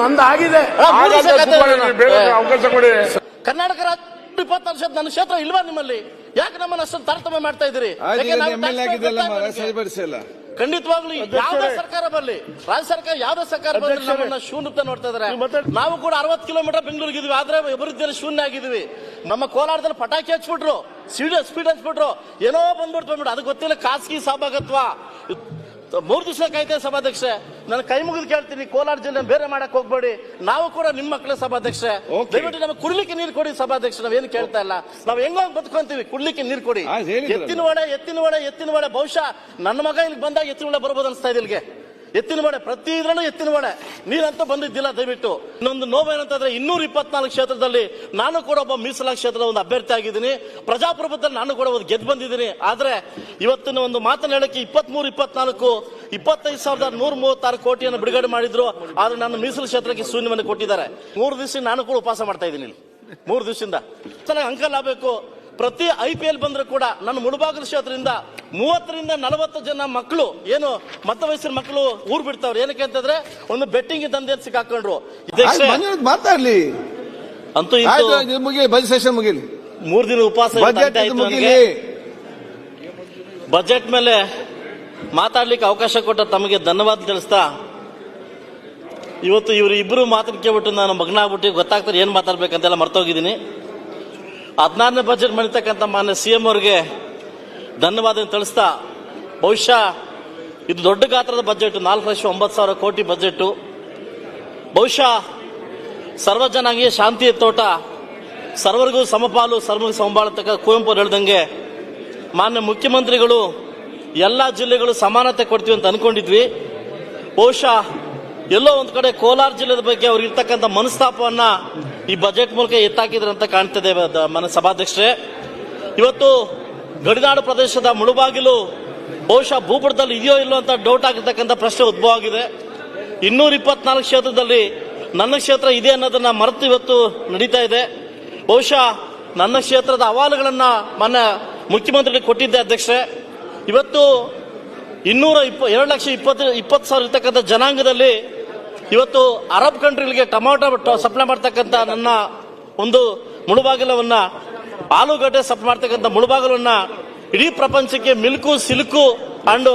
ನಂದು ಆಗಿದೆ ಅವಕಾಶ ಕೊಡಿ. ಕರ್ನಾಟಕ ರಾಜ್ಯ ಇಪ್ಪತ್ತು ವರ್ಷದ ನನ್ನ ಕ್ಷೇತ್ರ ಇಲ್ವಾ ನಿಮ್ಮಲ್ಲಿ? ಯಾಕೆ ನಮ್ಮನ್ನ ಅಷ್ಟೊಂದು ತಾರತಮ್ಯ ಮಾಡ್ತಾ ಇದ್ದೀರಿ? ಖಂಡಿತವಾಗ್ಲು ಯಾವ್ದೇ ಸರ್ಕಾರ ಬರಲಿ ರಾಜ್ಯ ಸರ್ಕಾರ ಯಾವ್ದೇ ಸರ್ಕಾರ ಬರ್ಲಿ. ನಮ್ಮನ್ನ ಶೂನ್ಯತೆ ನೋಡ್ತಾ ಇದಾರೆ. ನಾವು ಕೂಡ ಅರವತ್ತು ಕಿಲೋಮೀಟರ್ ಬೆಂಗಳೂರಿಗೆ ಇದೀವಿ ಆದ್ರೆ ಅಭಿವೃದ್ಧಿಯಲ್ಲಿ ಶೂನ್ಯ ಆಗಿದ್ವಿ. ನಮ್ಮ ಕೋಲಾರದಲ್ಲಿ ಪಟಾಕಿ ಹಚ್ಬಿಟ್ರು ಸ್ಪೀಡ್ ಸ್ಪೀಡ್ ಹಚ್ಬಿಟ್ರು ಏನೋ ಬಂದ್ಬಿಟ್ಟು ಬಂದ್ಬಿಟ್ಟು ಅದಕ್ಕೆ ಗೊತ್ತಿಲ್ಲ ಖಾಸಗಿ ಸಭಾಗತ್ವ. ಮೂರು ದಿವಸ ಕಾಯ್ತೇವೆ ಸಭಾಧ್ಯಕ್ಷೆ. ನಾನು ಕೈ ಮುಗಿದು ಕೇಳ್ತೀನಿ ಕೋಲಾರ ಜಿಲ್ಲೆ ಬೇರೆ ಮಾಡಕ್ ಹೋಗ್ಬೇಡಿ. ನಾವು ಕೂಡ ನಿಮ್ಮ ಮಕ್ಕಳ ಸಭಾಧ್ಯಕ್ಷ. ದಯವಿಟ್ಟು ನಮಗೆ ಕುಡ್ಲಿಕ್ಕೆ ನೀರು ಕೊಡಿ ಸಭಾಧ್ಯಕ್ಷ ನಾವೇನು ಕೇಳ್ತಾ ಇಲ್ಲ. ನಾವು ಹೆಂಗೋ ಬದುಕೊಂತೀವಿ ಕುಡ್ಲಿಕ್ಕೆ ನೀರು ಕೊಡಿ. ಎತ್ತಿನ ಒಡೆ ಎತ್ತಿನ ಒಡೆ ಎತ್ತಿನ ಒಡೆ ಬಹುಶಃ ನನ್ನ ಮಗ ಇಲ್ಲಿ ಬಂದಾಗ ಎತ್ತಿನ ಒಡೆ ಬರ್ಬೋದು ಅನ್ಸ್ತಾ ಇದೆ ಇಲ್ಲಿಗೆ. ಎತ್ತಿನ ಮಳೆ ಪ್ರತಿ ಇದ್ರಲ್ಲೂ ಎತ್ತಿನ ಮಳೆ ನೀರಂತ ಬಂದಿದ್ದಿಲ್ಲ, ದಯವಿಟ್ಟು. ಇನ್ನೊಂದು ನೋವೇನಂತಂದ್ರೆ ಇನ್ನೂರ ಇಪ್ಪತ್ನಾಲ್ಕು ಕ್ಷೇತ್ರದಲ್ಲಿ ನಾನು ಕೂಡ ಒಬ್ಬ ಮೀಸಲಾ ಕ್ಷೇತ್ರದ ಒಂದು ಅಭ್ಯರ್ಥಿ ಆಗಿದ್ದೀನಿ. ಪ್ರಜಾಪ್ರಭುತ್ವದಲ್ಲಿ ನಾನು ಕೂಡ ಒಂದು ಗೆದ್ದು ಬಂದಿದ್ದೀನಿ. ಆದ್ರೆ ಇವತ್ತಿನ ಒಂದು ಮಾತನ್ನ ಹೇಳಕ್ಕೆ ಇಪ್ಪತ್ಮೂರು, ಇಪ್ಪತ್ನಾಲ್ಕು, ಇಪ್ಪತ್ತೈದು ಸಾವಿರದ ನೂರ ಮೂವತ್ತಾರು ಕೋಟಿಯನ್ನು ಬಿಡುಗಡೆ ಮಾಡಿದ್ರು. ಆದ್ರೆ ನನ್ನ ಮೀಸಲು ಕ್ಷೇತ್ರಕ್ಕೆ ಶೂನ್ಯವನ್ನು ಕೊಟ್ಟಿದ್ದಾರೆ. ಮೂರು ದಿವಸ ನಾನು ಕೂಡ ಉಪವಾಸ ಮಾಡ್ತಾ ಇದ್ದೀನಿ ಮೂರು ದಿವಸದಿಂದ. ಚೆನ್ನಾಗಿ ಅಂಕಲ್ ಆಗಬೇಕು. ಪ್ರತಿ ಐ ಪಿ ಎಲ್ ಬಂದರೂ ಕೂಡ ನನ್ನ ಮುಳಬಾಗಿಲು ಕ್ಷೇತ್ರದಿಂದ ಮೂವತ್ತರಿಂದ ನಲವತ್ತು ಜನ ಮಕ್ಕಳು ಏನು ಮಧ್ಯ ವಯಸ್ಸಿನ ಮಕ್ಕಳು ಊರ್ ಬಿಡ್ತಾವ್ರು. ಏನಕ್ಕೆ ಅಂತಂದ್ರೆ ಒಂದು ಬೆಟ್ಟಿಂಗ್ ದಂಧೆ ಸಿಕ್ಕಾಕೊಂಡ್ರು. ಮಾತಾಡ್ಲಿ. ಅಂತೂ ಆಯ್ತು ಇಂತೂ ಇದು ಮುಗಿಲಿ ಬಜೆಟ್ ಸೆಷನ್ ಮುಗಿಲಿ. ಮೂರ್ ದಿನ ಉಪವಾಸ ಇದ್ದ ಬಜೆಟ್ ಅಂತ್ಯ ಆಯ್ತು ಮುಗಿಲಿ. ನನಗೆ ಬಜೆಟ್ ಮೇಲೆ ಮಾತಾಡ್ಲಿಕ್ಕೆ ಅವಕಾಶ ಕೊಟ್ಟ ತಮಗೆ ಧನ್ಯವಾದ ತಿಳಿಸ್ತಾ ಇವತ್ತು ಇವರು ಇಬ್ಬರು ಮಾತನ್ನ ಕೇಳ್ಬಿಟ್ಟು ನಾನು ಮಗನ ಆಗ್ಬಿಟ್ಟು ಗೊತ್ತಾಗ್ತಾರೆ ಏನ್ ಮಾತಾಡ್ಬೇಕಂತೆಲ್ಲ ಮರ್ತೋಗಿದ್ದೀನಿ. ಹದಿನಾರನೇ ಬಜೆಟ್ ಮಾಡಿರ್ತಕ್ಕಂಥ ಮಾನ್ಯ ಸಿ ಎಂ ಅವರಿಗೆ ಧನ್ಯವಾದ ತಿಳಿಸ್ತಾ, ಬಹುಶಃ ಇದು ದೊಡ್ಡ ಗಾತ್ರದ ಬಜೆಟ್ ನಾಲ್ಕು ಲಕ್ಷ ಒಂಬತ್ತು ಸಾವಿರ ಕೋಟಿ ಬಜೆಟ್ ಬಹುಶಃ ಸರ್ವಜನಾಂಗೀಯ ಶಾಂತಿಯ ತೋಟ, ಸರ್ವರಿಗೂ ಸಮಪಾಲು, ಸರ್ವರಿಗೂ ಸಮಬಾಳತಕ್ಕ ಕುವೆಂಪು ಹೇಳ್ದಂಗೆ ಮಾನ್ಯ ಮುಖ್ಯಮಂತ್ರಿಗಳು ಎಲ್ಲ ಜಿಲ್ಲೆಗಳು ಸಮಾನತೆ ಕೊಡ್ತೀವಿ ಅಂತ ಅನ್ಕೊಂಡಿದ್ವಿ. ಬಹುಶಃ ಎಲ್ಲೋ ಒಂದು ಕಡೆ ಕೋಲಾರ ಜಿಲ್ಲೆದ ಬಗ್ಗೆ ಅವ್ರಿಗಿರ್ತಕ್ಕಂಥ ಮನಸ್ತಾಪವನ್ನ ಈ ಬಜೆಟ್ ಮೂಲಕ ಎತ್ತಾಕಿದ್ರೆ ಅಂತ ಕಾಣ್ತದೆ ಮನ ಸಭಾಧ್ಯಕ್ಷರೇ. ಇವತ್ತು ಗಡಿನಾಡು ಪ್ರದೇಶದ ಮುಳುಬಾಗಿಲು ಬಹುಶಃ ಭೂಪಟದಲ್ಲಿ ಇದೆಯೋ ಇಲ್ಲೋ ಅಂತ ಡೌಟ್ ಆಗಿರ್ತಕ್ಕಂಥ ಪ್ರಶ್ನೆ ಉದ್ಭವ ಆಗಿದೆ ಇನ್ನೂರ ಇಪ್ಪತ್ನಾಲ್ಕು ಕ್ಷೇತ್ರದಲ್ಲಿ ನನ್ನ ಕ್ಷೇತ್ರ ಇದೆ ಅನ್ನೋದನ್ನ ಮರೆತು ಇವತ್ತು ನಡೀತಾ ಇದೆ. ಬಹುಶಃ ನನ್ನ ಕ್ಷೇತ್ರದ ಅಹವಾಲುಗಳನ್ನ ಮೊನ್ನೆ ಮುಖ್ಯಮಂತ್ರಿಗಳಿಗೆ ಕೊಟ್ಟಿದ್ದೆ ಅಧ್ಯಕ್ಷರೇ. ಇವತ್ತು ಇನ್ನೂರ ಇಪ್ಪ ಎರಡು ಲಕ್ಷ ಇಪ್ಪತ್ತು ಇಪ್ಪತ್ತು ಸಾವಿರ ಇರ್ತಕ್ಕಂಥ ಜನಾಂಗದಲ್ಲಿ ಇವತ್ತು ಅರಬ್ ಕಂಟ್ರಿಗಳಿಗೆ ಟೊಮಾಟೊ ಸಪ್ಲೈ ಮಾಡ್ತಕ್ಕಂಥ ನನ್ನ ಒಂದು ಮುಳುಬಾಗಿಲವನ್ನ, ಆಲೂಗಡ್ಡೆ ಸಪ್ಲೈ ಮಾಡ್ತಕ್ಕಂಥ ಮುಳುಬಾಗಿಲನ್ನು ಇಡೀ ಪ್ರಪಂಚಕ್ಕೆ ಮಿಲ್ಕು, ಸಿಲ್ಕು ಅಂಡ್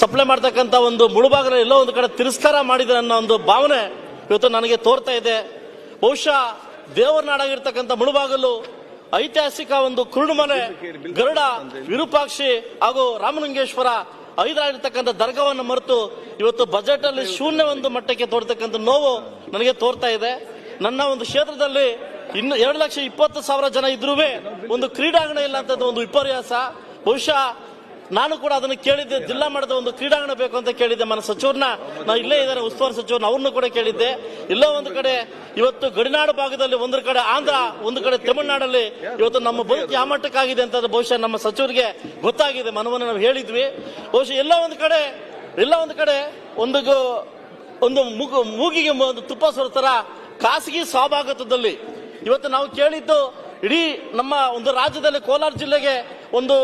ಸಪ್ಲೈ ಮಾಡ್ತಕ್ಕಂಥ ಒಂದು ಮುಳುಬಾಗಿಲ ಎಲ್ಲೋ ಒಂದು ಕಡೆ ತಿರಸ್ಕಾರ ಮಾಡಿದೆ ಅನ್ನೋ ಒಂದು ಭಾವನೆ ಇವತ್ತು ನನಗೆ ತೋರ್ತಾ ಇದೆ. ಬಹುಶಃ ದೇವರ ನಾಡಾಗಿರ್ತಕ್ಕಂಥ ಮುಳುಬಾಗಲು ಐತಿಹಾಸಿಕ ಒಂದು ಕುರುಡುಮನೆ, ಗರುಡ, ವಿರೂಪಾಕ್ಷಿ ಹಾಗೂ ರಾಮಲಿಂಗೇಶ್ವರ ಐದರಾಗಿರ್ತಕ್ಕಂಥ ದರ್ಗವನ್ನು ಮರೆತು ಇವತ್ತು ಬಜೆಟ್ ಅಲ್ಲಿ ಶೂನ್ಯ ಒಂದು ಮಟ್ಟಕ್ಕೆ ತೋರ್ತಕ್ಕಂಥ ನೋವು ನನಗೆ ತೋರ್ತಾ ಇದೆ. ನನ್ನ ಒಂದು ಕ್ಷೇತ್ರದಲ್ಲಿ ಇನ್ನು ಎರಡು ಲಕ್ಷ ಇಪ್ಪತ್ತು ಸಾವಿರ ಜನ ಇದ್ರೂ ಒಂದು ಕ್ರೀಡಾಂಗಣ ಇಲ್ಲ ಅಂತ ಒಂದು ವಿಪರ್ಯಾಸ. ಬಹುಶಃ ನಾನು ಕೂಡ ಅದನ್ನು ಕೇಳಿದ್ದೆ, ಜಿಲ್ಲಾ ಮಟ್ಟದ ಒಂದು ಕ್ರೀಡಾಂಗಣ ಬೇಕು ಅಂತ ಕೇಳಿದ್ದೆ ಮನ ಸಚಿವರನ್ನ ನಾ ಇಲ್ಲೇ ಇದ್ದಾರೆ ಉಸ್ತುವಾರಿ ಸಚಿವರನ್ನ ಅವ್ರನ್ನು ಕೂಡ ಕೇಳಿದ್ದೆ. ಎಲ್ಲ ಒಂದು ಕಡೆ, ಇವತ್ತು ಗಡಿನಾಡು ಭಾಗದಲ್ಲಿ ಒಂದು ಕಡೆ ಆಂಧ್ರ, ಒಂದು ಕಡೆ ತಮಿಳುನಾಡಲ್ಲಿ ಇವತ್ತು ನಮ್ಮ ಬದುಕು ಯಾವ ಮಟ್ಟಕ್ಕಾಗಿದೆ ಅಂತ ಬಹುಶಃ ನಮ್ಮ ಸಚಿವರಿಗೆ ಗೊತ್ತಾಗಿದೆ, ಮನವನ್ನು ನಾವು ಹೇಳಿದ್ವಿ. ಬಹುಶಃ ಎಲ್ಲ ಒಂದು ಕಡೆ, ಎಲ್ಲ ಒಂದು ಕಡೆ ಒಂದು ಒಂದು ಮೂಗು, ಮೂಗಿಗೆ ಒಂದು ತುಪ್ಪ ಸುರತರ ಖಾಸಗಿ ಸಹಭಾಗತ್ವದಲ್ಲಿ ಇವತ್ತು ನಾವು ಕೇಳಿದ್ದು ಇಡೀ ನಮ್ಮ ಒಂದು ರಾಜ್ಯದಲ್ಲಿ ಕೋಲಾರ ಜಿಲ್ಲೆಗೆ ಒಂದು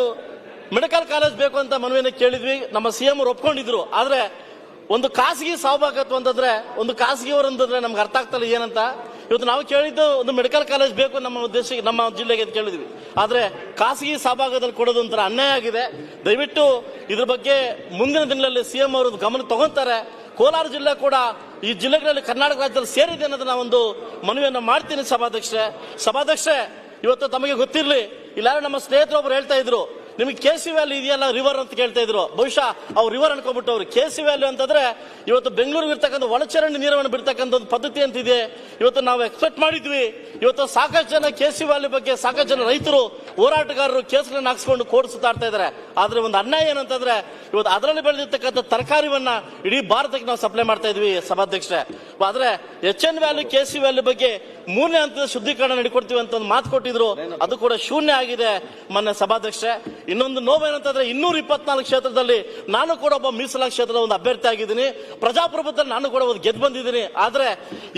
ಮೆಡಿಕಲ್ ಕಾಲೇಜ್ ಬೇಕು ಅಂತ ಮನವಿಯನ್ನು ಕೇಳಿದ್ವಿ. ನಮ್ಮ ಸಿ ಎಂ ಒಪ್ಕೊಂಡಿದ್ರು. ಆದ್ರೆ ಒಂದು ಖಾಸಗಿ ಸಹಭಾಗತ್ವ ಅಂತಂದ್ರೆ, ಒಂದು ಖಾಸಗಿಯವರು ಅಂತಂದ್ರೆ ನಮ್ಗೆ ಅರ್ಥ ಆಗ್ತಲ್ಲ ಏನಂತ? ಇವತ್ತು ನಾವು ಕೇಳಿದ್ದು ಒಂದು ಮೆಡಿಕಲ್ ಕಾಲೇಜ್ ಬೇಕು ನಮ್ಮ ದೇಶಕ್ಕೆ ನಮ್ಮ ಜಿಲ್ಲೆಗೆ ಅಂತ ಕೇಳಿದ್ವಿ. ಆದ್ರೆ ಖಾಸಗಿ ಸಹಭಾಗದಲ್ಲಿ ಕೊಡೋದು ಒಂಥರ ಅನ್ಯಾಯ ಆಗಿದೆ. ದಯವಿಟ್ಟು ಇದ್ರ ಬಗ್ಗೆ ಮುಂದಿನ ದಿನಗಳಲ್ಲಿ ಸಿಎಂ ಅವರು ಗಮನ ತಗೊಂತಾರೆ. ಕೋಲಾರ ಜಿಲ್ಲೆ ಕೂಡ ಈ ಜಿಲ್ಲೆಗಳಲ್ಲಿ ಕರ್ನಾಟಕ ರಾಜ್ಯದಲ್ಲಿ ಸೇರಿದೆ ಅನ್ನೋದನ್ನ ಒಂದು ಮನವಿಯನ್ನು ಮಾಡ್ತೀನಿ ಸಭಾಧ್ಯಕ್ಷರೇ. ಸಭಾಧ್ಯಕ್ಷರೇ, ಇವತ್ತು ತಮಗೆ ಗೊತ್ತಿರಲಿ ಇಲ್ಲಾರು ನಮ್ಮ ಸ್ನೇಹಿತರು ಒಬ್ರು ಹೇಳ್ತಾ ಇದ್ರು ನಿಮಗೆ ಕೆ ಸಿ ವ್ಯಾಲಿ ಇದೆಯಲ್ಲ ರಿವರ್ ಅಂತ ಕೇಳ್ತಾ ಇದ್ರು. ಬಹುಶಃ ಅವ್ರು ರಿವರ್ ಅನ್ಕೊಂಡ್ಬಿಟ್ಟವ್ರು. ಕೆ ಸಿ ವ್ಯಾಲಿ ಅಂತಂದ್ರೆ ಇವತ್ತು ಬೆಂಗಳೂರಿಗೆ ಇರ್ತಕ್ಕಂಥ ಒಳಚರಂಡಿ ನೀರನ್ನು ಬಿಡ್ತಕ್ಕಂಥ ಒಂದು ಪದ್ಧತಿ ಅಂತಿದೆ. ಇವತ್ತು ನಾವು ಎಕ್ಸ್ಪೆಕ್ಟ್ ಮಾಡಿದ್ವಿ. ಇವತ್ತು ಸಾಕಷ್ಟು ಜನ ಕೆ ಸಿ ವ್ಯಾಲಿ ಬಗ್ಗೆ ಸಾಕಷ್ಟು ಜನ ರೈತರು, ಹೋರಾಟಗಾರರು ಕೇಸ್ಗಳನ್ನ ಹಾಕ್ಸ್ಕೊಂಡು ಕೋರ್ಟ್ ಸುತ್ತಾಡ್ತಾ ಇದ್ದಾರೆ ಆದ್ರೆ ಒಂದು ಅನ್ಯಾಯ ಏನಂತಂದ್ರೆ, ಇವತ್ತು ಅದರಲ್ಲಿ ಬೆಳೆದಿರ್ತಕ್ಕಂಥ ತರಕಾರಿವನ್ನ ಇಡೀ ಭಾರತಕ್ಕೆ ನಾವು ಸಪ್ಲೈ ಮಾಡ್ತಾ ಇದ್ವಿ ಸಭಾಧ್ಯಕ್ಷರೇ. ಆದ್ರೆ H N valley K C valley ಬಗ್ಗೆ ಮೂರನೇ ಹಂತದ ಶುದ್ಧೀಕರಣ ನಡ್ಕೊಡ್ತೀವಿ ಅಂತ ಒಂದು ಮಾತು ಕೊಟ್ಟಿದ್ರು. ಅದು ಕೂಡ ಶೂನ್ಯ ಆಗಿದೆ ಮೊನ್ನೆ ಸಭಾಧ್ಯಕ್ಷೆ ಇನ್ನೊಂದು ನೋವೇನಂತಂದ್ರೆ ಇನ್ನೂರ ಇಪ್ಪತ್ನಾಲ್ಕು ಕ್ಷೇತ್ರದಲ್ಲಿ ನಾನು ಕೂಡ ಒಬ್ಬ ಮೀಸಲಾತಿ ಕ್ಷೇತ್ರದ ಒಂದು ಅಭ್ಯರ್ಥಿ ಆಗಿದ್ದೀನಿ. ಪ್ರಜಾಪ್ರಭುತ್ವದಲ್ಲಿ ನಾನು ಕೂಡ ಒಂದು ಗೆದ್ದು ಬಂದಿದ್ದೀನಿ. ಆದ್ರೆ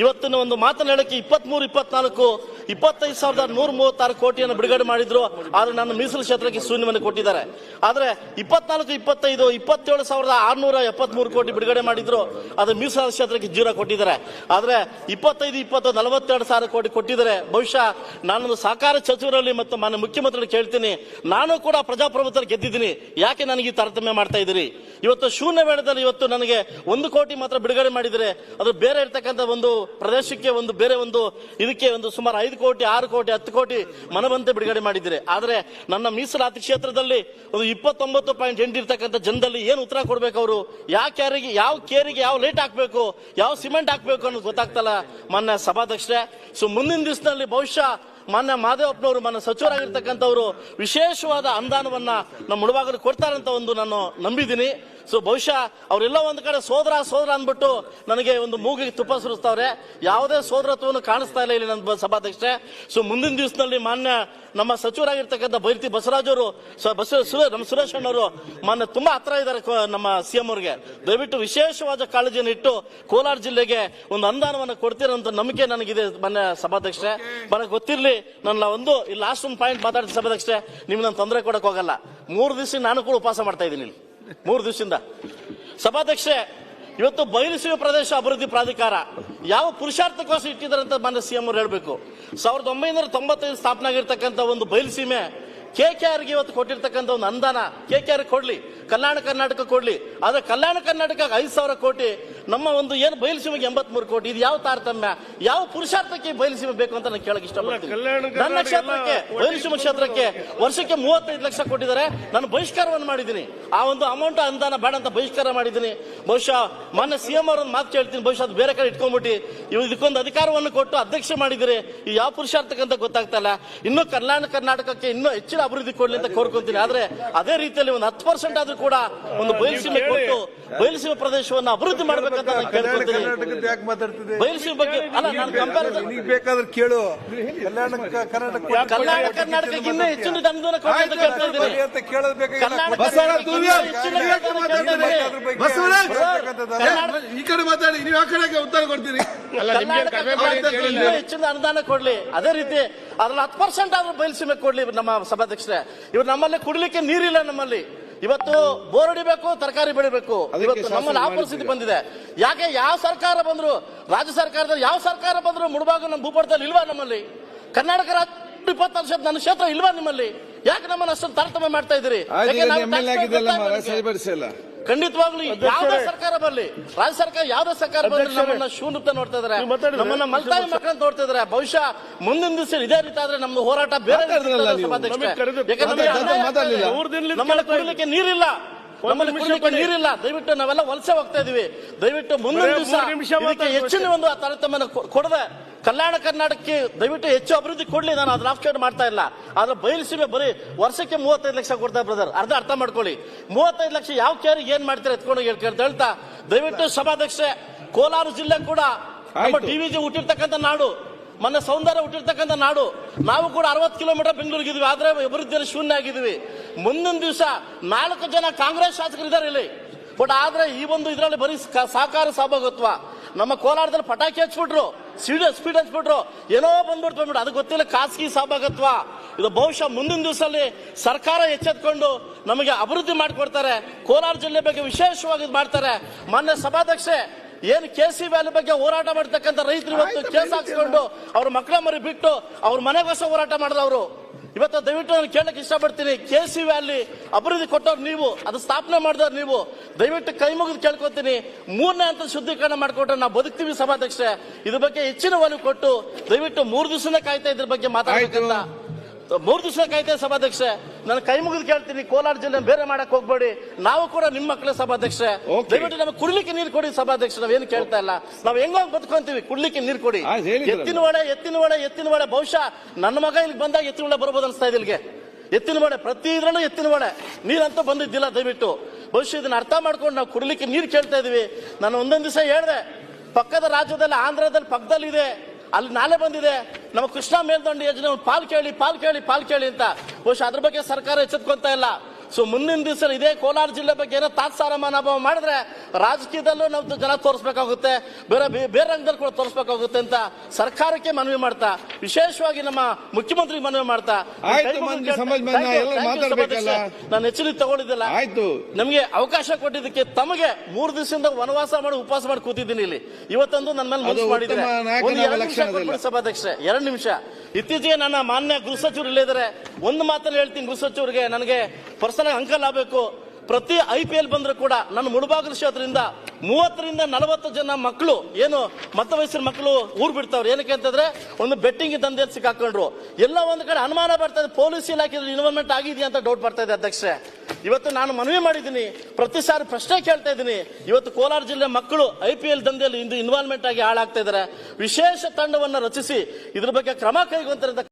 ಇವತ್ತಿನ ಒಂದು ಮಾತನ್ನ ಹೇಳಕ್ಕೆ ಇಪ್ಪತ್ಮೂರು, ಇಪ್ಪತ್ನಾಲ್ಕು ಇಪ್ಪತ್ತೈದು ಸಾವಿರದ ನೂರ ಮೂವತ್ತಾರು ಕೋಟಿಯನ್ನು ಬಿಡುಗಡೆ ಮಾಡಿದ್ರು, ಆದ್ರೆ ನನ್ನ ಮೀಸಲು ಕ್ಷೇತ್ರಕ್ಕೆ ಶೂನ್ಯವನ್ನು ಕೊಟ್ಟಿದ್ದಾರೆ. ಆದ್ರೆ ಇಪ್ಪತ್ನಾಲ್ಕು, ಇಪ್ಪತ್ತೈದು, ಇಪ್ಪತ್ತೇಳು ಸಾವಿರದ ಆರ್ನೂರ ಎಪ್ಪತ್ಮೂರು ಕೋಟಿ ಬಿಡುಗಡೆ ಮಾಡಿದ್ರು, ಅದು ಮೀಸಲಾತಿ ಕ್ಷೇತ್ರಕ್ಕೆ ಜೀರೋ ಕೊಟ್ಟಿದ್ದಾರೆ. ಆದ್ರೆ ಇಪ್ಪತ್ತೈದು, ಇಪ್ಪತ್ತು, ನಲವತ್ತೆರಡು ಸಾವಿರ ಕೋಟಿ ಕೊಟ್ಟಿದ್ದಾರೆ. ಬಹುಶಃ ನಾನೊಂದು ಸಹಕಾರ ಸಚಿವರಲ್ಲಿ ಮತ್ತು ಮಾನ್ಯ ಮುಖ್ಯಮಂತ್ರಿ ಕೇಳ್ತೀನಿ. ನಾನು ಕೂಡ ಪ್ರಜಾಪ್ರಭುತ್ವ ಗೆದ್ದಿದ್ದೀನಿ. ಯಾಕೆ ನನಗೆ ಈ ತಾರತಮ್ಯ ಮಾಡ್ತಾ ಇದ್ದೀರಿ? ಇವತ್ತು ಶೂನ್ಯ ವೇಳೆದಲ್ಲಿ ಇವತ್ತು ನನಗೆ ಒಂದು ಕೋಟಿ ಮಾತ್ರ ಬಿಡುಗಡೆ ಮಾಡಿದರೆ, ಅದು ಬೇರೆ ಇರ್ತಕ್ಕಂಥ ಒಂದು ಪ್ರದೇಶಕ್ಕೆ ಒಂದು, ಬೇರೆ ಒಂದು ಇದಕ್ಕೆ ಒಂದು ಸುಮಾರು ಐದು ಕೋಟಿ, ಆರು ಕೋಟಿ, ಹತ್ತು ಕೋಟಿ ಮನವಂತೆ ಬಿಡುಗಡೆ ಮಾಡಿದ್ದೀರಿ. ಆದರೆ ನನ್ನ ಮೀಸಲಾತಿ ಕ್ಷೇತ್ರದಲ್ಲಿ ಒಂದು ಇಪ್ಪತ್ತೊಂಬತ್ತು ಪಾಯಿಂಟ್ ಎಂಟು ಇರ್ತಕ್ಕಂಥ ಜನದಲ್ಲಿ ಏನು ಉತ್ತರ ಕೊಡ್ಬೇಕು ಅವರು? ಯಾವ ಕ್ಯಾರಿಗೆ, ಯಾವ ಕೇರಿಗೆ ಯಾವ ಲೈಟ್ ಹಾಕಬೇಕು, ಯಾವ ಸಿಮೆಂಟ್ ಹಾಕಬೇಕು ಅನ್ನೋದು ಗೊತ್ತಾಗ್ತಲ್ಲ ಮೊನ್ನೆ ಸಭಾಧ್ಯಕ್ಷರೇ. ಸೊ ಮುಂದಿನ ದಿವಸದಲ್ಲಿ ಬಹುಶಃ ಮಾನ್ಯ ಮಾದೇವಪ್ಪನವರು ಮಾನ್ಯ ಸಚಿವರಾಗಿರ್ತಕ್ಕಂಥವರು ವಿಶೇಷವಾದ ಅನುದಾನವನ್ನ ನಮ್ಮ ಮುಳುವಾಗಲು ಕೊಡ್ತಾರಂತ ಒಂದು ನಾನು ನಂಬಿದ್ದೀನಿ. ಸೊ ಬಹುಶಃ ಅವರೆಲ್ಲ ಒಂದು ಕಡೆ ಸೋದರ ಸೋದರ ಅಂದ್ಬಿಟ್ಟು ನನಗೆ ಒಂದು ಮೂಗಿಗೆ ತುಪ್ಪ ಸುರಿಸ್ತಾವ್ರೆ. ಯಾವುದೇ ಸೋದರತ್ವವನ್ನು ಕಾಣಿಸ್ತಾ ಇಲ್ಲ ಇಲ್ಲಿ ನನ್ನ ಸಭಾಧ್ಯಕ್ಷೆ ಸೊ ಮುಂದಿನ ದಿವಸದಲ್ಲಿ ಮಾನ್ಯ ನಮ್ಮ ಸಚಿವರಾಗಿರ್ತಕ್ಕಂಥ ಬೈರತಿ ಬಸವರಾಜ್ ಅವರು ನಮ್ಮ ಸುರೇಶ್ ಅಣ್ಣವರು ಮಾನ್ಯ ತುಂಬಾ ಹತ್ರ ಇದ್ದಾರೆ ನಮ್ಮ ಸಿಎಂ ಅವರಿಗೆ. ದಯವಿಟ್ಟು ವಿಶೇಷವಾದ ಕಾಳಜಿಯನ್ನು ಇಟ್ಟು ಕೋಲಾರ ಜಿಲ್ಲೆಗೆ ಒಂದು ಅನುದಾನವನ್ನು ಕೊಡ್ತೀರಂತ ನಂಬಿಕೆ ನನಗಿದೆ ಮಾನ್ಯ ಸಭಾಧ್ಯಕ್ಷರೇ. ನನಗೆ ಗೊತ್ತಿರಲಿ, ನನ್ನ ಒಂದು, ಈ ಲಾಸ್ಟ್ ಒಂದು ಪಾಯಿಂಟ್ ಮಾತಾಡಿದ ಸಭಾಧ್ಯಕ್ಷರೇ. ನಿಮ್ಗೆ ನಾನು ತೊಂದರೆ ಕೊಡಕ್ ಹೋಗಲ್ಲ. ಮೂರು ದಿವಸ ನಾನು ಕೂಡ ಉಪವಾಸ ಮಾಡ್ತಾ ಇದ್ದೀನಿ ಮೂರು ದಿವಸದಿಂದ. ಸಭಾಧ್ಯಕ್ಷೆ ಇವತ್ತು ಬಯಲುಸೀಮೆ ಪ್ರದೇಶ ಅಭಿವೃದ್ಧಿ ಪ್ರಾಧಿಕಾರ ಯಾವ ಪುರುಷಾರ್ಥಕ್ಕೋಸ್ಕರ ಇಟ್ಟಿದ್ದಾರೆ ಅಂತ ಮಾನ್ಯ ಸಿಎಂ ಅವರು ಹೇಳಬೇಕು. ಸಾವಿರದ ಒಂಬೈನೂರ ತೊಂಬತ್ತೈದು ಸ್ಥಾಪನೆ ಆಗಿರ್ತಕ್ಕಂಥ ಒಂದು ಬಯಲುಸೀಮೆ ಕೆ ಕೆ ಆರ್ಗೆ ಇವತ್ತು ಕೊಟ್ಟಿರ್ತಕ್ಕಂಥ ಒಂದು ಅನುದಾನ ಕೆ ಕೆ ಆರ್ ಕೊಡ್ಲಿ. ಕಲ್ಯಾಣ ಕರ್ನಾಟಕ ಕೊಡ್ಲಿ. ಆದರೆ ಕಲ್ಯಾಣ ಕರ್ನಾಟಕ ಐದು ಸಾವಿರ ಕೋಟಿ ನಮ್ಮ ಒಂದು ಏನು ಬಯಲುಸೀಮೆಗೆ ಎಂಬತ್ಮೂರು ಕೋಟಿ ಇದು ಯಾವ ತಾರತಮ್ಯ ಯಾವ ಪುರುಷಾರ್ಥಕ್ಕೆ ಬಯಲುಸೀಮೆ ಬೇಕು ಅಂತ ನಾನು ಕೇಳಕ್ಕೆ ಇಷ್ಟಪಡ್ತೀನಿ. ನನ್ನ ಕ್ಷೇತ್ರಕ್ಕೆ ಬಯಲುಸೀಮೆ ಕ್ಷೇತ್ರಕ್ಕೆ ವರ್ಷಕ್ಕೆ ಮೂವತ್ತೈದು ಲಕ್ಷ ಕೊಟ್ಟಿದ್ದಾರೆ. ನಾನು ಬಹಿಷ್ಕಾರವನ್ನು ಮಾಡಿದ್ದೀನಿ. ಆ ಒಂದು ಅಮೌಂಟ್ ಅನುದಾನ ಬೇಡ ಅಂತ ಬಹಿಷ್ಕಾರ ಮಾಡಿದ್ದೀನಿ. ಬಹುಶಃ ಮಾನ್ಯ ಸಿಎಂ ಅವರನ್ನು ಮಾತು ಕೇಳ್ತೀನಿ. ಬಹುಶಃ ಅದು ಬೇರೆ ಕಡೆ ಇಟ್ಕೊಂಡ್ಬಿಟ್ಟು ಇವ್ ಇದಕ್ಕೊಂದು ಅಧಿಕಾರವನ್ನು ಕೊಟ್ಟು ಅಧ್ಯಕ್ಷ ಮಾಡಿದಿರಿ ಈ ಯಾವ ಪುರುಷಾರ್ಥಕ್ಕೆ ಅಂತ ಗೊತ್ತಾಗ್ತಲ್ಲ ಇನ್ನು ಕಲ್ಯಾಣ ಕರ್ನಾಟಕಕ್ಕೆ ಇನ್ನೂ ಹೆಚ್ಚಿನ ಅಭಿವೃದ್ಧಿ ಕೊಡ್ಲಿ ಅಂತ ಕೋರ್ಕೊಂತೀನಿ. ಆದ್ರೆ ಅದೇ ರೀತಿಯಲ್ಲಿ ಒಂದು ಹತ್ತು ಪರ್ಸೆಂಟ್ ಆದ್ರೂ ಕೂಡ ಒಂದು ಬಯಲುಸೀಮೆ ಕೊಟ್ಟು ಬಯಲುಸೀಮೆ ಪ್ರದೇಶವನ್ನು ಅಭಿವೃದ್ಧಿ ಮಾಡಬೇಕಂತ ನಾನು ಕೇಳ್ಕೊತೀನಿ ಕರ್ನಾಟಕದ ಯಾಕೆ ಮಾತಾಡ್ತಿದೆ ಬಯಲುಸೀಮೆ ಬಗ್ಗೆ ಅಲ್ಲ ನಾನು ಕಂಪ್ಯಾರಿಸನ್ ಬೇಕಾದ್ರೆ ಕೇಳು. ಕಲ್ಯಾಣ ಕರ್ನಾಟಕ ಕಲ್ಯಾಣ ಕರ್ನಾಟಕಕ್ಕೆ ಇನ್ನೂ ಹೆಚ್ಚಿನ ಅನುದಾನ ಕೊಡಿ ಅಂತ ಕೇಳ್ತಾ ಇದ್ದೀನಿ. ಅಂತ ಕೇಳೋದು ಬೇಕಾಗಿಲ್ಲ. ಕರ್ನಾಟಕ ಬಸವರಾಜ್ ಹೆಚ್ಚಿನ ಬಸವರಾಜ್ ಈ ಕಡೆ ಮಾತಾಡಿ ನೀವು ಆ ಕಡೆಗೆ ಉತ್ತರ ಕೊಡ್ತೀರಿ. ಹೆಚ್ಚಿನ ಅನುದಾನ ಕೊಡ್ಲಿ. ಅದೇ ರೀತಿ ಅದ್ರಲ್ಲಿ ಹತ್ತು ಪರ್ಸೆಂಟ್ ಆದ್ರೂ ಬಯಲುಸೀಮೆ ಕೊಡ್ಲಿ ನಮ್ಮ ಸಭಾಧ್ಯಕ್ಷರೇ. ಇವ್ರು ನಮ್ಮಲ್ಲಿ ಕುಡಿಲಿಕ್ಕೆ ನೀರಿಲ್ಲ ನಮ್ಮಲ್ಲಿ. ಇವತ್ತು ಬೋರ್ ಹೊಡಿಬೇಕು ತರಕಾರಿ ಬೆಳಿಬೇಕು. ಇವತ್ತು ನಮ್ಮ ನಮ್ಮಲ್ಲಿ ಆ ಪರಿಸ್ಥಿತಿ ಬಂದಿದೆ. ಯಾಕೆ ಯಾವ ಸರ್ಕಾರ ಬಂದ್ರು ರಾಜ್ಯ ಸರ್ಕಾರದಲ್ಲಿ ಯಾವ ಸರ್ಕಾರ ಬಂದ್ರು ಮುಡಬಾಗ ನಮ್ಮ ಭೂಪಟದಲ್ಲಿ ಇಲ್ವಾ ನಮ್ಮಲ್ಲಿ? ಕರ್ನಾಟಕ ರಾಜ್ಯ ಇಪ್ಪತ್ತು ವರ್ಷದ ನನ್ನ ಕ್ಷೇತ್ರ ಇಲ್ವಾ ನಿಮ್ಮಲ್ಲಿ? ಯಾಕೆ ನಮ್ಮನ್ನ ಅಷ್ಟೊಂದು ತಾರತಮ್ಯ ಮಾಡ್ತಾ ಇದ್ದೀರಿ? ಖಂಡಿತವಾಗ್ಲೂ ಯಾವ್ದೇ ಸರ್ಕಾರ ಬರ್ಲಿ ರಾಜ್ಯ ಸರ್ಕಾರ ಯಾವ್ದೇ ಸರ್ಕಾರ ಬರ್ಲಿ ನಮ್ಮನ್ನ ಶೂನ್ಯತೆ ನೋಡ್ತಾ ಇದಾರೆ. ನಮ್ಮನ್ನ ಮಲ್ತಾಯಿ ಮಕ್ಕಳನ್ನ ನೋಡ್ತಾ ಇದ್ರೆ. ಬಹುಶಃ ಮುಂದಿನ ದಿವಸ ಇದೇ ರೀತಿ ಆದ್ರೆ ನಮ್ಮ ಹೋರಾಟ ಬೇರೆ ನಮ್ಮನ್ನ ಕುಡಿಲಿಕ್ಕೆ ನೀರಿಲ್ಲ. ನಮ್ಮಲ್ಲಿ ಕುಡಿಲಿಕ್ಕೆ ನೀರಿಲ್ಲ. ದಯವಿಟ್ಟು ನಾವೆಲ್ಲ ವಲಸೆ ಹೋಗ್ತಾ ಇದೀವಿ. ದಯವಿಟ್ಟು ಮುಂದಿನ ದಿವಸ ಹೆಚ್ಚಿನ ಒಂದು ತಾರತಮ್ಯ ಕೊಡದೆ ಕಲ್ಯಾಣ ಕರ್ನಾಟಕಕ್ಕೆ ದಯವಿಟ್ಟು ಹೆಚ್ಚು ಅಭಿವೃದ್ಧಿ ಕೊಡಲಿ ನಾನು ಅದ್ರ ಆಫ್ಕೇಟ್ ಮಾಡ್ತಾ ಇಲ್ಲ. ಆದ್ರೆ ಬಯಲುಸೀಮೆ ಬರೀ ವರ್ಷಕ್ಕೆ ಮೂವತ್ತೈದು ಲಕ್ಷ ಕೊಡ್ತಾ ಬ್ರದರ್ ಅರ್ಧ ಅರ್ಥ ಮಾಡ್ಕೊಳ್ಳಿ. ಮೂವತ್ತೈದು ಲಕ್ಷ ಯಾವ ಕೇರಿಗೆ ಏನ್ ಮಾಡ್ತಾರೆ ಎತ್ಕೊಂಡು ಹೇಳ್- ಹೇಳ್ತಾ ದಯವಿಟ್ಟು ಸಭಾಧ್ಯಕ್ಷೆ ಕೋಲಾರ ಜಿಲ್ಲೆ ಕೂಡ ನಮ್ಮ. ಡಿವಿಜಿ ಹುಟ್ಟಿರ್ತಕ್ಕಂಥ ನಾಡು ಮೊನ್ನೆ ಸೌಂದರ್ಯ ಹುಟ್ಟಿರ್ತಕ್ಕಂಥ ನಾಡು. ನಾವು ಕೂಡ ಅರವತ್ತು ಕಿಲೋಮೀಟರ್ ಬೆಂಗಳೂರಿಗೆ ಇದ್ವಿ ಆದ್ರೆ ಅಭಿವೃದ್ಧಿಯಲ್ಲಿ ಶೂನ್ಯ ಆಗಿದ್ವಿ ಮುಂದಿನ ದಿವಸ ನಾಲ್ಕು ಜನ ಕಾಂಗ್ರೆಸ್ ಶಾಸಕರು ಇದ್ದಾರೆ ಇಲ್ಲಿ. ಬಟ್ ಆದ್ರೆ ಈ ಒಂದು ಇದರಲ್ಲಿ ಬರೀ ಸಹಕಾರ ಸಹಭಾಗತ್ವ ನಮ್ಮ ಕೋಲಾರದಲ್ಲಿ ಪಟಾಕಿ ಹಚ್ಬಿಟ್ರು ಸ್ಪೀಡ್ ಸ್ಪೀಡ್ ಹಚ್ಬಿಟ್ರು ಏನೋ ಬಂದ್ಬಿಡ್ತು ಬಂದ್ಬಿಡ ಅದು ಗೊತ್ತಿಲ್ಲ ಖಾಸಗಿ ಸಹಭಾಗತ್ವ ಇದು ಬಹುಶಃ ಮುಂದಿನ ದಿವಸದಲ್ಲಿ ಸರ್ಕಾರ ಎಚ್ಚೆತ್ಕೊಂಡು ನಮಗೆ ಅಭಿವೃದ್ಧಿ ಮಾಡಿಕೊಡ್ತಾರೆ. ಕೋಲಾರ ಜಿಲ್ಲೆ ಬಗ್ಗೆ ವಿಶೇಷವಾಗಿ ಇದು ಮಾಡ್ತಾರೆ. ಮಾನ್ಯ ಸಭಾಧ್ಯಕ್ಷೆ ಏನು ಕೆ ಸಿ ವ್ಯಾಲಿ ಬಗ್ಗೆ ಹೋರಾಟ ಮಾಡ್ತಕ್ಕಂಥ ರೈತರು ಇವತ್ತು ಕೇಸ್ ಹಾಕ್ಸ್ಕೊಂಡು ಅವ್ರ ಮಕ್ಕಳ ಮರಿ ಬಿಟ್ಟು ಅವ್ರ ಮನೆಗೋಸ್ಕರ ಹೋರಾಟ ಮಾಡಿದವರು ಇವತ್ತು ದಯವಿಟ್ಟು ನಾನು ಕೇಳಕ್ ಇಷ್ಟಪಡ್ತೀನಿ ಕೆ ಸಿ ವ್ಯಾಲಿ ಅಭಿವೃದ್ಧಿ ಕೊಟ್ಟವ್ರು ನೀವು ಅದು ಸ್ಥಾಪನೆ ಮಾಡಿದವ್ರು ನೀವು. ದಯವಿಟ್ಟು ಕೈ ಮುಗಿದು ಕೇಳ್ಕೊತೀನಿ. ಮೂರನೇ ಹಂತದ ಶುದ್ಧೀಕರಣ ಮಾಡಿಕೊಟ್ರೆ ನಾವು ಬದುಕ್ತೀವಿ ಸಭಾಧ್ಯಕ್ಷ ಇದ್ರ ಬಗ್ಗೆ ಹೆಚ್ಚಿನ ಒಲವು ಕೊಟ್ಟು ದಯವಿಟ್ಟು ಮೂರು ದಿವಸನೇ ಕಾಯ್ತಾ ಇದ್ರ ಬಗ್ಗೆ ಮಾತಾಡಬೇಕಲ್ಲ ಮೂರು ದಿವಸ ಕಾಯ್ತಾ ಸಭಾಧ್ಯಕ್ಷ ನಾನು ಕೈ ಮುಗಿದು ಕೇಳ್ತೀನಿ ಕೋಲಾರ ಜಿಲ್ಲೆ ಬೇರೆ ಮಾಡಕ್ ಹೋಗ್ಬೇಡಿ. ನಾವು ಕೂಡ ನಿಮ್ಮ ಮಕ್ಕಳ ಸಭಾಧ್ಯಕ್ಷ ದಯವಿಟ್ಟು ನಮಗೆ ಕುಡ್ಲಿಕ್ಕೆ ನೀರು ಕೊಡಿ ಸಭಾಧ್ಯಕ್ಷ ನಾವೇನು ಕೇಳ್ತಾ ಇಲ್ಲ. ನಾವ್ ಹೆಂಗೋಗಿ ಬದುಕೊಂತೀವಿ ಕುಡ್ಲಿಕ್ಕೆ ನೀರು ಕೊಡಿ. ಎತ್ತಿನ ಒಡೆ ಎತ್ತಿನ ಒಡೆ ಎತ್ತಿನ ಒಡೆ ಬಹುಶಃ ನನ್ನ ಮಗ ಇಲ್ಲಿ ಬಂದಾಗ ಎತ್ತಿನ ಒಡೆ ಬರ್ಬೋದು ಅನ್ಸ್ತಾ ಇದೆ ಇಲ್ಲಿಗೆ. ಎತ್ತಿನ ಒಡೆ ಪ್ರತಿ ಇದ್ರಲ್ಲೂ ಎತ್ತಿನ ಒಡೆ ನೀರಂತೂ ಬಂದಿದ್ದಿಲ್ಲ ದಯವಿಟ್ಟು. ಬಹುಶಃ ಇದನ್ನ ಅರ್ಥ ಮಾಡ್ಕೊಂಡು ನಾವು ಕುಡಲಿಕ್ಕೆ ನೀರು ಕೇಳ್ತಾ ಇದೀವಿ. ನಾನು ಒಂದೊಂದು ದಿವಸ ಹೇಳಿದೆ, ಪಕ್ಕದ ರಾಜ್ಯದಲ್ಲಿ ಆಂಧ್ರದಲ್ಲಿ ಪಕ್ಕದಲ್ಲಿದೆ, ಅಲ್ಲಿ ನಾಲೆ ಬಂದಿದೆ. ನಮ್ಮ ಕೃಷ್ಣ ಮೇಲ್ದಂಡೆ ಯೋಜನೆ ಪಾಲ್ ಕೇಳಿ ಪಾಲ್ ಕೇಳಿ ಪಾಲ್ ಕೇಳಿ ಅಂತ. ಬಹುಶಃ ಅದ್ರ ಬಗ್ಗೆ ಸರ್ಕಾರ ಎಚ್ಚೆತ್ಕೊಂತ ಇಲ್ಲ. ಸೊ ಮುಂದಿನ ದಿವಸ ಇದೇ ಕೋಲಾರ ಜಿಲ್ಲೆ ಬಗ್ಗೆ ಏನೋ ತಾತ್ಸಾರ ಮನೋಭಾವ ಮಾಡಿದ್ರೆ ರಾಜಕೀಯದಲ್ಲೂ ನಾವು ಜನ ತೋರಿಸ್ಬೇಕಾಗುತ್ತೆ. ಬೇರೆ ಬೇರೆ ರಂಗದಲ್ಲಿ ಕೂಡ ತೋರಿಸ್ಬೇಕಾಗುತ್ತೆ ಅಂತ ಸರ್ಕಾರಕ್ಕೆ ಮನವಿ ಮಾಡ್ತಾ ವಿಶೇಷವಾಗಿ ನಮ್ಮ ಮುಖ್ಯಮಂತ್ರಿ ಮನವಿ ಮಾಡ್ತಾ. ನಾನು ಹೆಚ್ಚಿನ ತಗೊಂಡಿದ್ದಿಲ್ಲ ಆಯ್ತು. ನಮಗೆ ಅವಕಾಶ ಕೊಟ್ಟಿದ್ದಕ್ಕೆ ತಮಗೆ ಮೂರು ದಿವಸದಿಂದ ವನವಾಸ ಮಾಡಿ ಉಪವಾಸ ಮಾಡಿ ಕೂತಿದ್ದೀನಿ ಇಲ್ಲಿ. ಇವತ್ತೊಂದು ನನ್ನ ಮೇಲೆ ಮನಸ್ಸು ಮಾಡಿದ್ರೆ. ಒಂದು ಎರಡು ನಿಮಿಷ ಕೊಟ್ಬಿಡಿ ಸಭಾಧ್ಯಕ್ಷೆ ಎರಡು ನಿಮಿಷ. ಇತ್ತೀಚೆಗೆ ನನ್ನ ಮಾನ್ಯ ಗೃಹ ಸಚಿವರು ಇಲ್ಲಿದ್ದಾರೆ ಒಂದು ಮಾತನ್ನು ಹೇಳ್ತೀನಿ ಗೃಹ ಸಚಿವರಿಗೆ ನನಗೆ ಪರ್ಸನಲ್ ಅಂಕಲ್ ಆಗಬೇಕು. ಪ್ರತಿ ಐ ಪಿ ಎಲ್ ಬಂದರೂ ಕೂಡ ನನ್ನ ಮುಳುಬಾಗಿಲು ಕ್ಷೇತ್ರದಿಂದ ಮೂವತ್ತರಿಂದ ನಲವತ್ತು ಜನ ಮಕ್ಕಳು, ಏನು ಮತ ವಯಸ್ಸಿನ ಮಕ್ಕಳು ಊರು ಬಿಡ್ತಾವ್ರು. ಏನಕ್ಕೆ ಅಂತಂದ್ರೆ ಒಂದು ಬೆಟ್ಟಿಂಗ್ ದಂಧೆಯಲ್ಲಿ ಸಿಕ್ಕಾಕೊಂಡ್ರು. ಎಲ್ಲ ಒಂದು ಕಡೆ ಅನುಮಾನ ಬರ್ತಾ ಇದೆ. ಪೊಲೀಸ್ ಇಲಾಖೆ ಇನ್ವಾಲ್ವ್ಮೆಂಟ್ ಆಗಿದೆಯಾ ಅಂತ ಡೌಟ್ ಬರ್ತಾ ಇದೆ ಅಧ್ಯಕ್ಷೆ ಇವತ್ತು ನಾನು ಮನವಿ ಮಾಡಿದ್ದೀನಿ. ಪ್ರತಿ ಸಾರಿ ಪ್ರಶ್ನೆ ಕೇಳ್ತಾ ಇದ್ದೀನಿ. ಇವತ್ತು ಕೋಲಾರ ಜಿಲ್ಲೆ ಮಕ್ಕಳು ಐ ಪಿ ಎಲ್ ದಂಧೆಯಲ್ಲಿ ಇಂದು ಇನ್ವಾಲ್ವ್ಮೆಂಟ್ ಆಗಿ ಹಾಳಾಗ್ತಾ ಇದ್ದಾರೆ. ವಿಶೇಷ ತಂಡವನ್ನು ರಚಿಸಿ ಇದ್ರ ಬಗ್ಗೆ ಕ್ರಮ ಕೈಗೊಂತಾರೆ